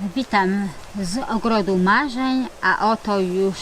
Witam z ogrodu marzeń, a oto już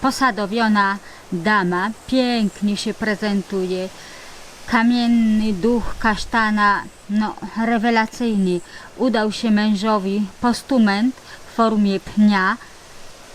posadowiona dama. Pięknie się prezentuje. Kamienny duch kasztana, no rewelacyjny. Udał się mężowi postument w formie pnia.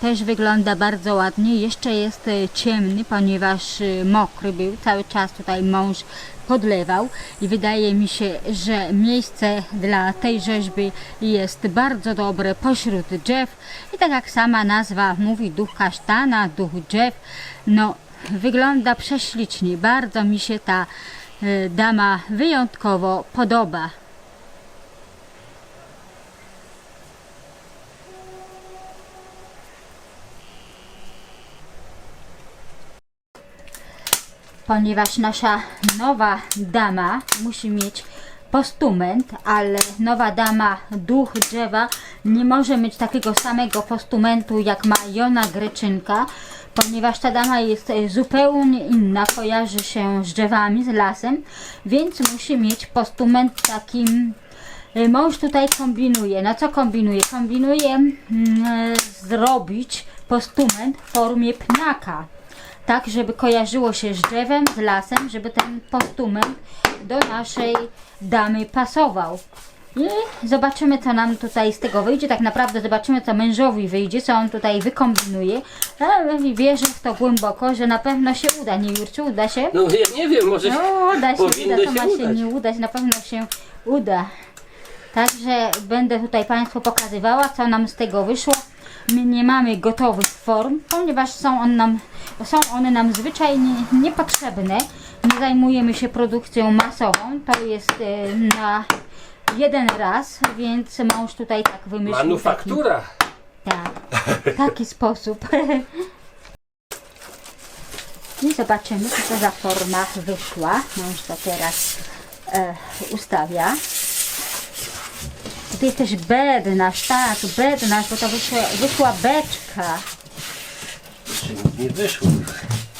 Też wygląda bardzo ładnie. Jeszcze jest ciemny, ponieważ mokry był. Cały czas tutaj mąż podlewał i wydaje mi się, że miejsce dla tej rzeźby jest bardzo dobre pośród drzew i tak jak sama nazwa mówi, duch kasztana, duch drzew, no wygląda prześlicznie. Bardzo mi się ta e, dama wyjątkowo podoba. Ponieważ nasza nowa dama musi mieć postument, ale nowa dama, duch drzewa, nie może mieć takiego samego postumentu jak ma Jona Greczynka, ponieważ ta dama jest zupełnie inna, kojarzy się z drzewami, z lasem, więc musi mieć postument takim e, Mąż tutaj kombinuje. Na co kombinuje? Kombinuje mm, zrobić postument w formie pniaka tak, żeby kojarzyło się z drzewem, z lasem, żeby ten postument do naszej damy pasował. I zobaczymy, co nam tutaj z tego wyjdzie. Tak naprawdę zobaczymy, co mężowi wyjdzie, co on tutaj wykombinuje. Ale wierzę w to głęboko, że na pewno się uda. Nie, Jurciu, uda się? No ja nie wiem, może No, uda się, powinno uda, to się ma się udać. nie udać, na pewno się uda. Także będę tutaj Państwu pokazywała, co nam z tego wyszło. My nie mamy gotowych form, ponieważ są, on nam, są one nam zwyczajnie niepotrzebne. Nie zajmujemy się produkcją masową, to jest e, na jeden raz, więc mąż tutaj tak wymyślił. manufaktura. Taki, tak, taki sposób. I zobaczymy, co to za forma wyszła. Mąż to teraz e, ustawia. Tutaj jest też bednasz, tak, bednasz, bo to wyszła, wyszła beczka. Jeszcze nic nie wyszło.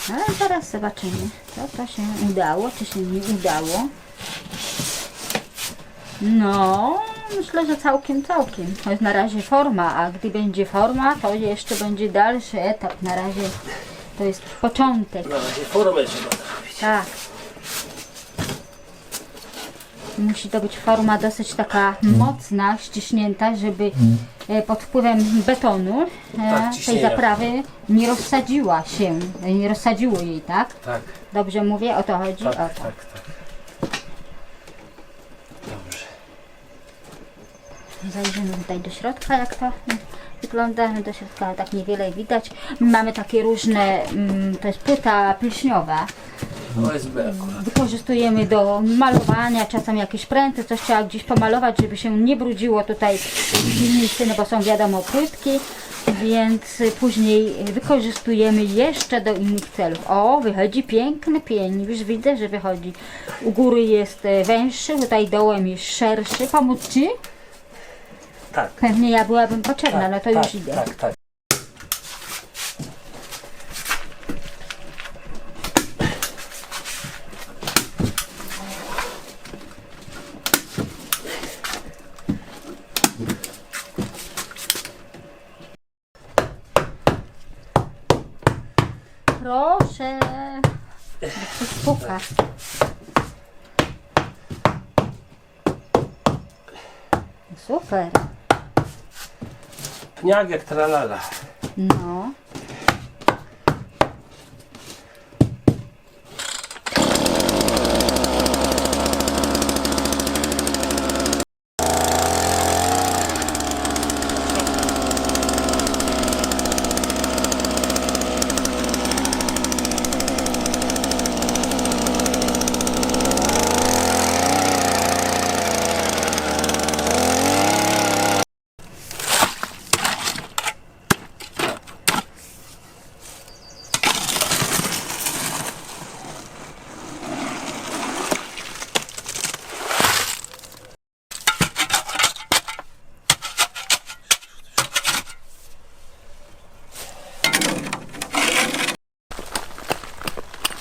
Ale zaraz zobaczymy, co to się udało, czy się nie udało. No, myślę, że całkiem, całkiem. To jest na razie forma, a gdy będzie forma, to jeszcze będzie dalszy etap. Na razie to jest początek. Na razie formę trzeba zrobić. Tak. Musi to być forma dosyć taka mocna, ściśnięta, żeby e, pod wpływem betonu e, Tak, tej ciśnienia. zaprawy nie rozsadziła się, e, nie rozsadziło jej, tak? Tak, Dobrze mówię, o to chodzi? tak, o tak, to. tak. Dobrze. Zajrzymy tutaj do środka, jak to mm, wygląda. Do środka tak niewiele widać. Mamy takie różne, mm, to jest płyta pilśniowa. OSB akurat. Wykorzystujemy do malowania, czasem jakieś pręty, coś trzeba gdzieś pomalować, żeby się nie brudziło tutaj piwnicy, no bo są wiadomo płytki, więc później wykorzystujemy jeszcze do innych celów. O, wychodzi piękny pień, już widzę, że wychodzi. U góry jest e, węższy, tutaj dołem jest szerszy. Pomóc Ci? Tak. Pewnie ja byłabym potrzebna, tak, no to tak, już idę. Tak, tak. Proszę. To puka. Super. Pniak jak tralala. No.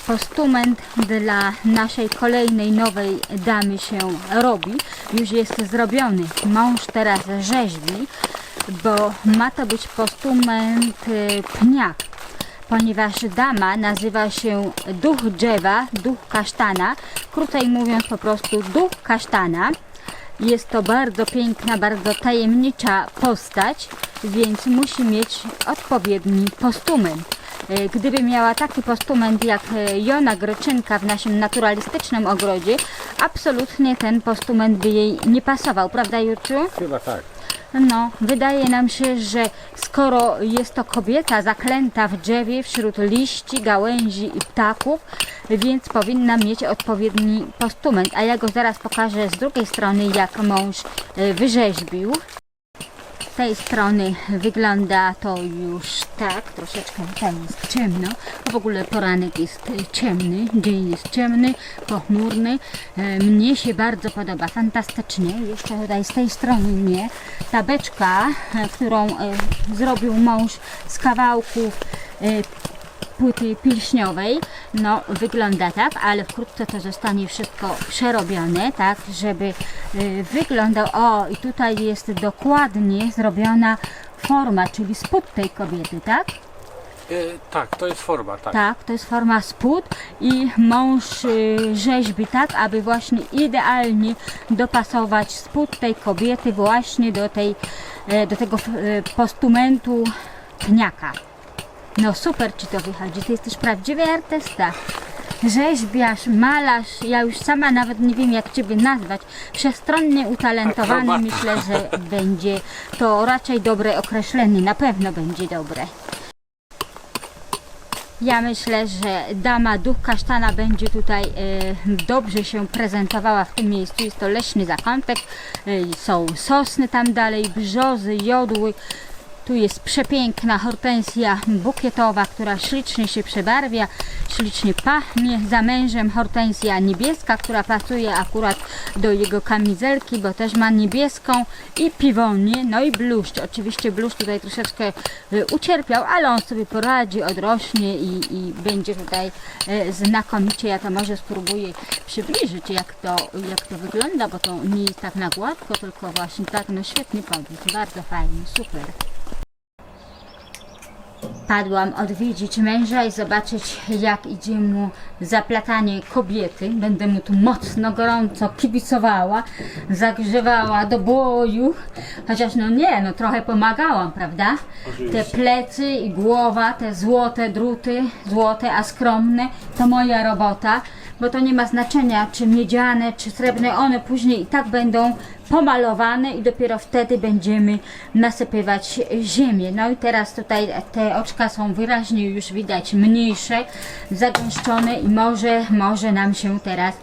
Postument dla naszej kolejnej nowej damy się robi. Już jest zrobiony. Mąż teraz rzeźbi. bo ma to być postument y, pniak, ponieważ dama nazywa się duch drzewa, duch kasztana, krócej mówiąc po prostu duch kasztana. Jest to bardzo piękna, bardzo tajemnicza postać, więc musi mieć odpowiedni postument. E, Gdyby miała taki postument jak e, Jona Greczynka w naszym naturalistycznym ogrodzie, absolutnie ten postument by jej nie pasował, prawda Jurciu? Chyba tak. No, wydaje nam się, że skoro jest to kobieta zaklęta w drzewie wśród liści, gałęzi i ptaków, więc powinna mieć odpowiedni postument. A ja go zaraz pokażę z drugiej strony, jak mąż e, wyrzeźbił. Tej strony wygląda to już tak, troszeczkę tutaj jest ciemno. W ogóle poranek jest ciemny, dzień jest ciemny, pochmurny. E, Mnie się bardzo podoba, fantastycznie. Jeszcze tutaj z tej strony nie. Ta beczka, e, którą e, zrobił mąż z kawałków płyty pilśniowej, no wygląda tak, ale wkrótce to zostanie wszystko przerobione, tak, żeby y, wyglądał, o i tutaj jest dokładnie zrobiona forma, czyli spód tej kobiety, tak? E, tak, to jest forma, tak. Tak, to jest forma spód i mąż y, rzeźbi tak, aby właśnie idealnie dopasować spód tej kobiety właśnie do, tej, do tego postumentu pniaka. No super ci to wychodzi, ty jesteś prawdziwy artysta. Rzeźbiarz, malarz, ja już sama nawet nie wiem jak Ciebie nazwać. Wszechstronnie utalentowany, Akrobata. myślę, że będzie to raczej dobre określenie, na pewno będzie dobre. Ja myślę, że dama duch kasztana będzie tutaj e, dobrze się prezentowała w tym miejscu. Jest to leśny zakątek, e, są sosny tam dalej, brzozy, jodły. Tu jest przepiękna hortensja bukietowa, która ślicznie się przebarwia, ślicznie pachnie. Za mężem hortensja niebieska, która pasuje akurat do jego kamizelki, bo też ma niebieską i piwonię, no i bluszcz. Oczywiście bluszcz tutaj troszeczkę y, ucierpiał, ale on sobie poradzi, odrośnie i, i będzie tutaj y, znakomicie. Ja to może spróbuję przybliżyć, jak to, jak to wygląda, bo to nie jest tak na gładko, tylko właśnie tak, no świetnie podróż, bardzo fajnie, super. Padłam odwiedzić męża i zobaczyć, jak idzie mu zaplatanie kobiety. Będę mu tu mocno, gorąco kibicowała, zagrzewała do boju. Chociaż no nie, no trochę pomagałam, prawda? Te plecy i głowa, te złote druty, złote, a skromne, to moja robota. Bo to nie ma znaczenia, czy miedziane, czy srebrne, one później i tak będą pomalowane i dopiero wtedy będziemy nasypywać ziemię. No i teraz tutaj te oczka są wyraźnie już widać mniejsze, zagęszczone i może, może nam się teraz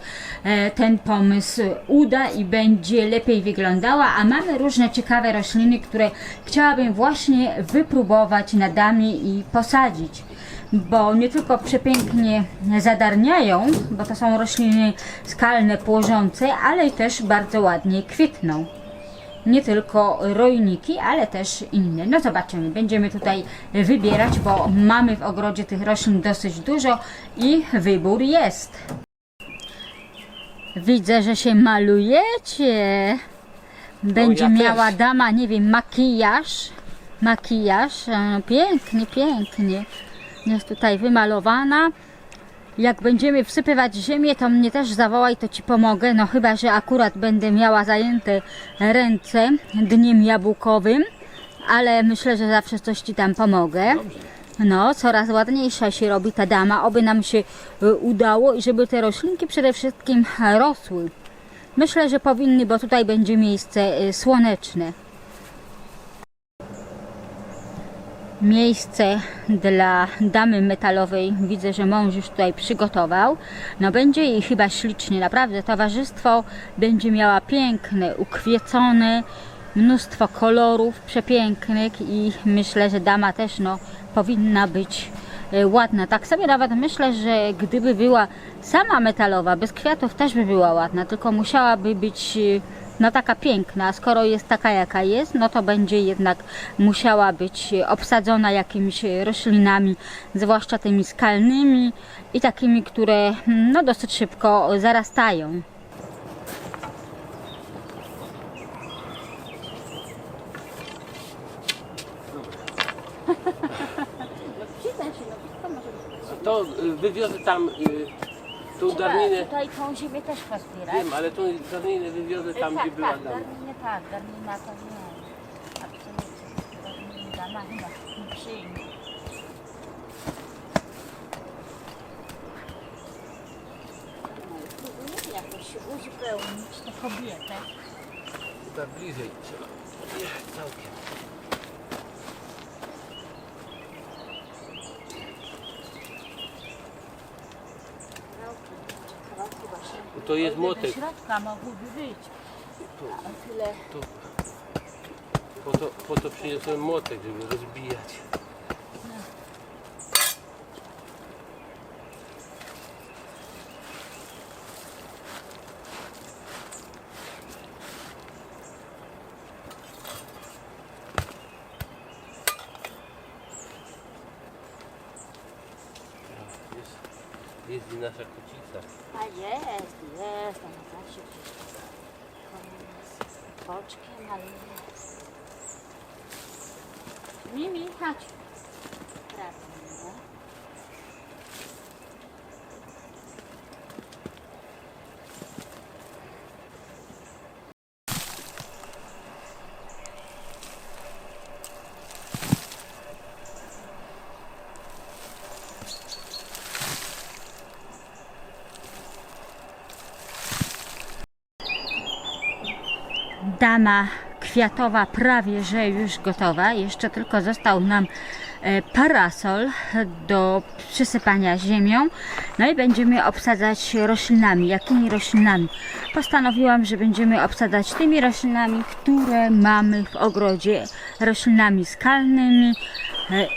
e, ten pomysł uda i będzie lepiej wyglądała, a mamy różne ciekawe rośliny, które chciałabym właśnie wypróbować na damie i posadzić bo nie tylko przepięknie zadarniają, bo to są rośliny skalne, płożące, ale i też bardzo ładnie kwitną. Nie tylko rojniki, ale też inne. No zobaczymy, będziemy tutaj wybierać, bo mamy w ogrodzie tych roślin dosyć dużo i wybór jest. Widzę, że się malujecie. Będzie ja też. miała dama, nie wiem, makijaż. Makijaż, pięknie, pięknie. Jest tutaj wymalowana. Jak będziemy wsypywać ziemię, to mnie też zawołaj, to Ci pomogę. No chyba, że akurat będę miała zajęte ręce dniem jabłkowym, ale myślę, że zawsze coś Ci tam pomogę. No, coraz ładniejsza się robi ta dama, oby nam się y, udało i żeby te roślinki przede wszystkim rosły. Myślę, że powinny, bo tutaj będzie miejsce y, słoneczne. Miejsce dla damy metalowej widzę, że mąż już tutaj przygotował. No będzie jej chyba ślicznie, naprawdę towarzystwo będzie miała piękne, ukwiecone, mnóstwo kolorów przepięknych i myślę, że dama też no, powinna być e, ładna. Tak sobie nawet myślę, że gdyby była sama metalowa, bez kwiatów też by była ładna, tylko musiałaby być e, no taka piękna. A skoro jest taka jaka jest, no to będzie jednak musiała być obsadzona jakimiś roślinami, zwłaszcza tymi skalnymi i takimi, które no dosyć szybko zarastają. To wywiozę tam y, tą darninę. tutaj tą ziemię też pozbierać. Wiem, ale tą darninę wywiozę tam, tak, gdzie była tak, dama. Darminie tak, Darmina to nie. Absolutnie. Darmina dama chyba nie przyjmie. Jakoś uzupełnić tę kobietę. Chyba bliżej trzeba. jechać całkiem. Kawałki, kawałki właśnie. Bo to jest młotek. Do środka mogłyby być. A tyle. tu. Po to, po to przyniosłem młotek, żeby rozbijać. Jest, jest i nasza kocica. A jest, jest, ona zawsze gdzieś z boczkiem, ale jest. Mimi, chodź. Wracam, no. Dama kwiatowa prawie że już gotowa. Jeszcze tylko został nam e, parasol do przysypania ziemią. No i będziemy obsadzać roślinami. Jakimi roślinami? Postanowiłam, że będziemy obsadzać tymi roślinami, które mamy w ogrodzie. Roślinami skalnymi,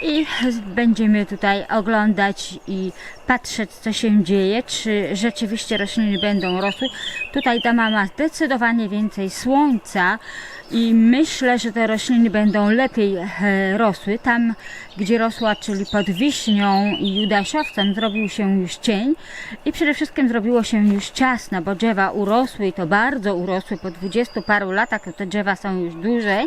i będziemy tutaj oglądać i patrzeć, co się dzieje, czy rzeczywiście rośliny będą rosły. Tutaj dama ma zdecydowanie więcej słońca i myślę, że te rośliny będą lepiej e, rosły. Tam, gdzie rosła, czyli pod wiśnią i judaszowcem, zrobił się już cień i przede wszystkim zrobiło się już ciasno, bo drzewa urosły i to bardzo urosły. Po dwudziestu paru latach to drzewa są już dłużej.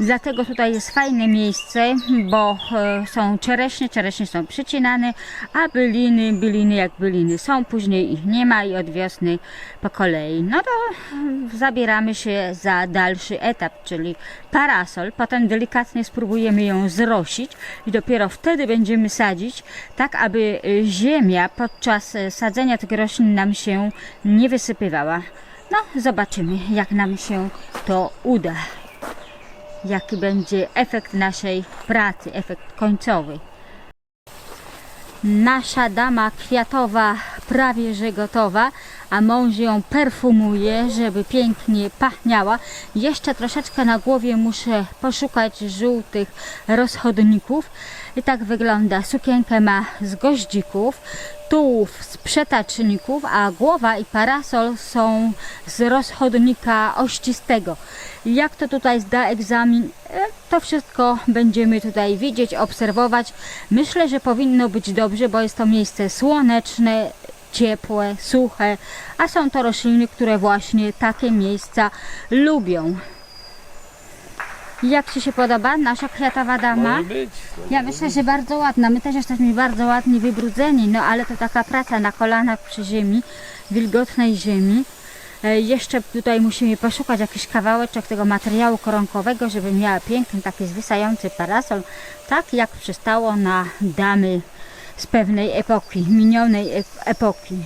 Dlatego tutaj jest fajne miejsce, bo e, są czereśnie, czereśnie są przycinane, a byliny, byliny jak byliny są, później ich nie ma i od wiosny po kolei. No to e, zabieramy się za dalszy etap, czyli parasol. Potem delikatnie spróbujemy ją zrosić i dopiero wtedy będziemy sadzić, tak aby e, ziemia podczas e, sadzenia tych roślin nam się nie wysypywała. No, zobaczymy, jak nam się to uda jaki będzie efekt naszej pracy, efekt końcowy. Nasza dama kwiatowa prawie że gotowa, a mąż ją perfumuje, żeby pięknie pachniała. Jeszcze troszeczkę na głowie muszę poszukać żółtych rozchodników. I tak wygląda. Sukienkę ma z goździków, tułów z przetaczników, a głowa i parasol są z rozchodnika ościstego. Jak to tutaj zda egzamin, e, to wszystko będziemy tutaj widzieć, obserwować. Myślę, że powinno być dobrze, bo jest to miejsce słoneczne, ciepłe, suche, a są to rośliny, które właśnie takie miejsca lubią. Jak Ci się podoba nasza kwiatowa dama? Może być. Ja myślę, że bardzo ładna. My też jesteśmy bardzo ładni, wybrudzeni, no ale to taka praca na kolanach przy ziemi, wilgotnej ziemi. E, Jeszcze tutaj musimy poszukać jakiś kawałeczek tego materiału koronkowego, żeby miała piękny, taki zwisający parasol, tak jak przystało na damy z pewnej epoki, minionej ep- epoki.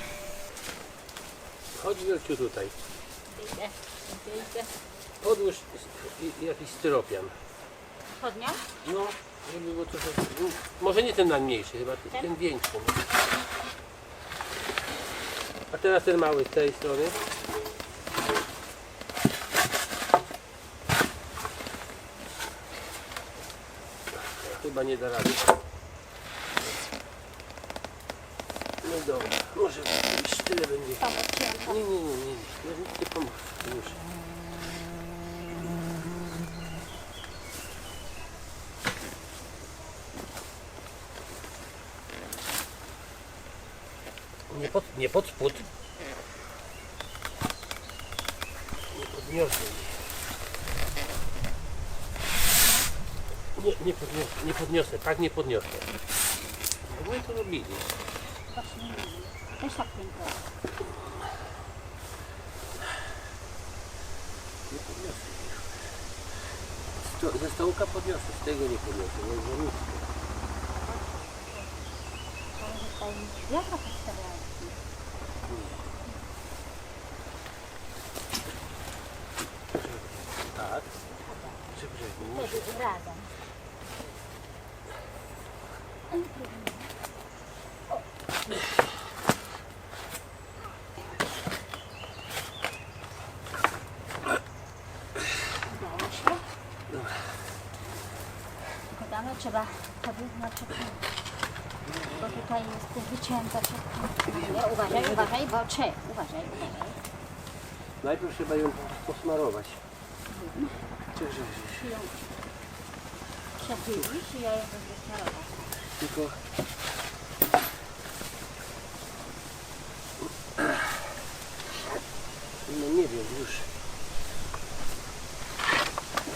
Chodź Wielciu tutaj. Podłóż i- jakiś styropian. No, żeby było trochę... no, Może nie ten najmniejszy, chyba ten, ten większy. no. A teraz ten mały z tej strony. Chyba nie da rady. No dobra, może już tyle będzie. Nie, nie, nie, nie, nie. Nie. Już. Nie pod, nie pod spód. Jej. Nie, nie podniosę, nie podniosę, tak nie podniosę. My to robili. Też tak pięknie. Nie podniosę Ze stołka podniosę, z tego nie podniosę, bo jest za nisko. Jaka postawiała? Tak. Czy Wtedy razem. Udało się. Tylko damy trzeba sobie na przykład. Bo tutaj jest wycięte wszystko. Uważaj, uważaj, bo cze. Uważaj, uważaj. Najpierw trzeba ją posmarować. Czy ją przebyli, czy ja ją będę smarować? Tylko... No nie wiem, już.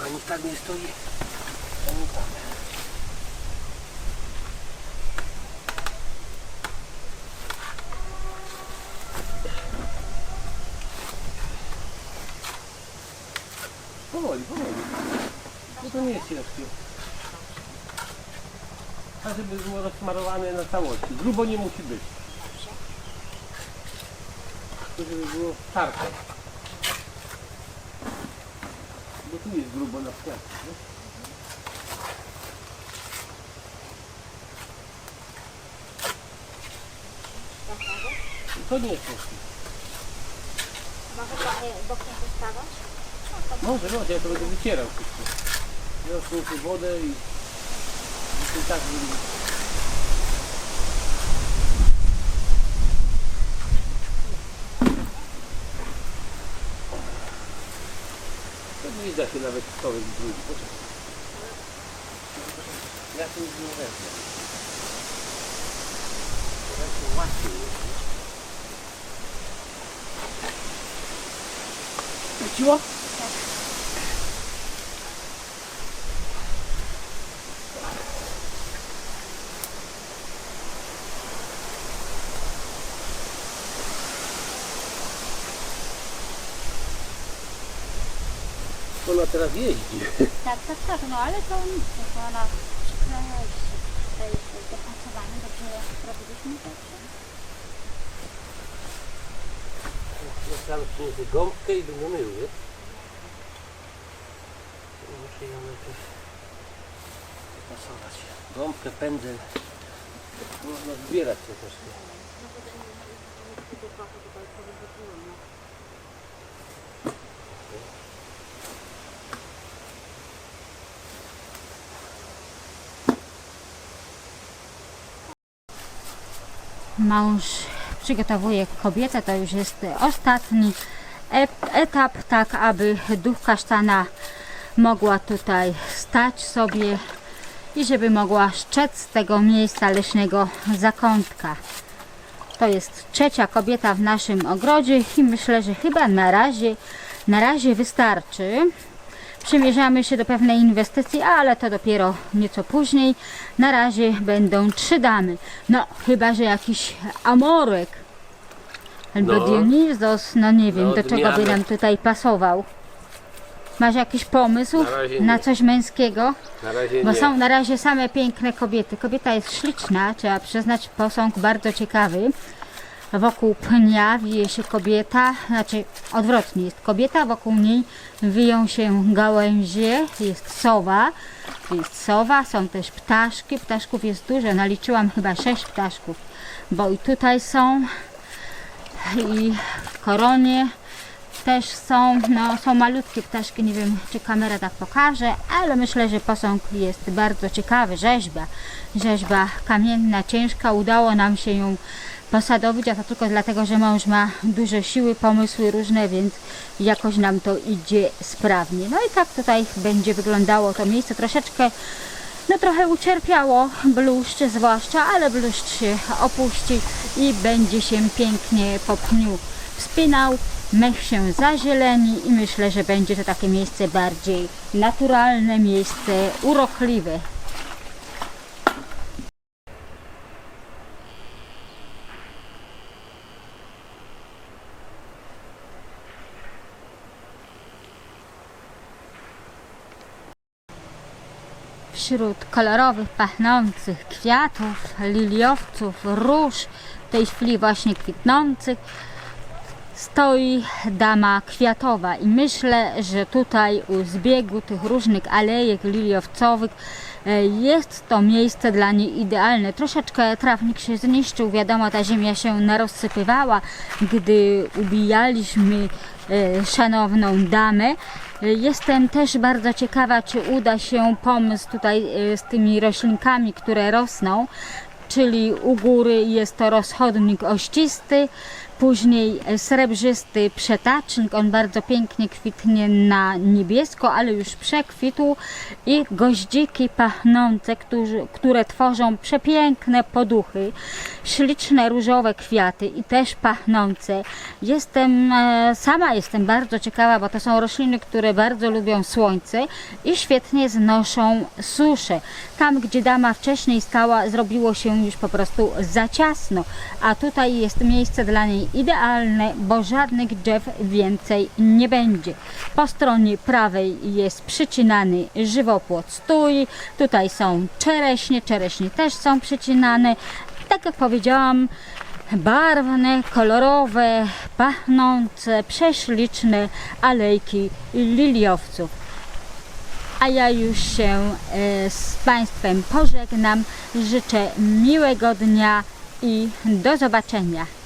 Ani tak nie stoi, Powoli, powoli. No to nie jest ciężkie. A żeby było rozsmarowane na całości. Grubo nie musi być. To żeby było tarte. Bo tu jest grubo na przykład. To nie jest ciężkie. Może trochę bokiem wystawać? Może, może, ja to będę wycierał wszystko. Ja tu wodę i, i tak będzie. To nie da się nawet zbrudzić. Poczekaj. Ja tu już nie wezmę. Ja to łatwiej jest. Wróciło? Ona teraz jeździ. Tak, tak, tak, no ale to nic, to ona przykleja się. Jest dopasowanie, dobrze robiliśmy dobrze. Ja sam przyniosę gąbkę i będę mył, nie? Muszę ją najpierw pasować. Gąbkę, pędzel. Można zbierać to troszkę. Mąż przygotowuje kobietę, to już jest ostatni etap, tak aby duch kasztana mogła tutaj stać sobie i żeby mogła szczec z tego miejsca leśnego zakątka. To jest trzecia kobieta w naszym ogrodzie i myślę, że chyba na razie, na razie wystarczy. Przymierzamy się do pewnej inwestycji, ale to dopiero nieco później. Na razie będą trzy damy. No, chyba, że jakiś amorek albo No. Dionizos, no nie wiem, No, do czego by nam tutaj pasował. Masz jakiś pomysł Na razie na nie. coś męskiego? Na razie Bo nie. są na razie same piękne kobiety. Kobieta jest śliczna, trzeba przyznać, posąg bardzo ciekawy. Wokół pnia wije się kobieta, znaczy odwrotnie, jest kobieta, wokół niej wiją się gałęzie, jest sowa, jest sowa, są też ptaszki, ptaszków jest dużo, naliczyłam chyba sześć ptaszków, bo i tutaj są i w koronie też są, no są malutkie ptaszki, nie wiem czy kamera tak pokaże, ale myślę, że posąg jest bardzo ciekawy, rzeźba, rzeźba kamienna, ciężka, udało nam się ją posadowić, a to tylko dlatego, że mąż ma duże siły, pomysły różne, więc jakoś nam to idzie sprawnie. No i tak tutaj będzie wyglądało to miejsce, troszeczkę no trochę ucierpiało bluszcz zwłaszcza, ale bluszcz się opuści i będzie się pięknie po pniu wspinał, mech się zazieleni i myślę, że będzie to takie miejsce bardziej naturalne, miejsce urokliwe. Wśród kolorowych, pachnących kwiatów, liliowców, róż, tej chwili właśnie kwitnących, stoi dama kwiatowa i myślę, że tutaj u zbiegu tych różnych alejek liliowcowych e, jest to miejsce dla niej idealne. Troszeczkę trawnik się zniszczył, wiadomo, ta ziemia się narozsypywała, gdy ubijaliśmy e, szanowną damę. Jestem też bardzo ciekawa, czy uda się pomysł tutaj e, z tymi roślinkami, które rosną, czyli u góry jest to rozchodnik ościsty, później srebrzysty przetacznik, on bardzo pięknie kwitnie na niebiesko, ale już przekwitł i goździki pachnące, którzy, które tworzą przepiękne poduchy, śliczne różowe kwiaty i też pachnące. Jestem, e, sama jestem bardzo ciekawa, bo to są rośliny, które bardzo lubią słońce i świetnie znoszą suszę. Tam, gdzie dama wcześniej stała, zrobiło się już po prostu za ciasno, a tutaj jest miejsce dla niej idealne, bo żadnych drzew więcej nie będzie. Po stronie prawej jest przycinany żywopłot stój, tutaj są czereśnie, czereśnie też są przycinane. Tak jak powiedziałam, barwne, kolorowe, pachnące, prześliczne alejki liliowców. A ja już się e, z Państwem pożegnam. Życzę miłego dnia i do zobaczenia.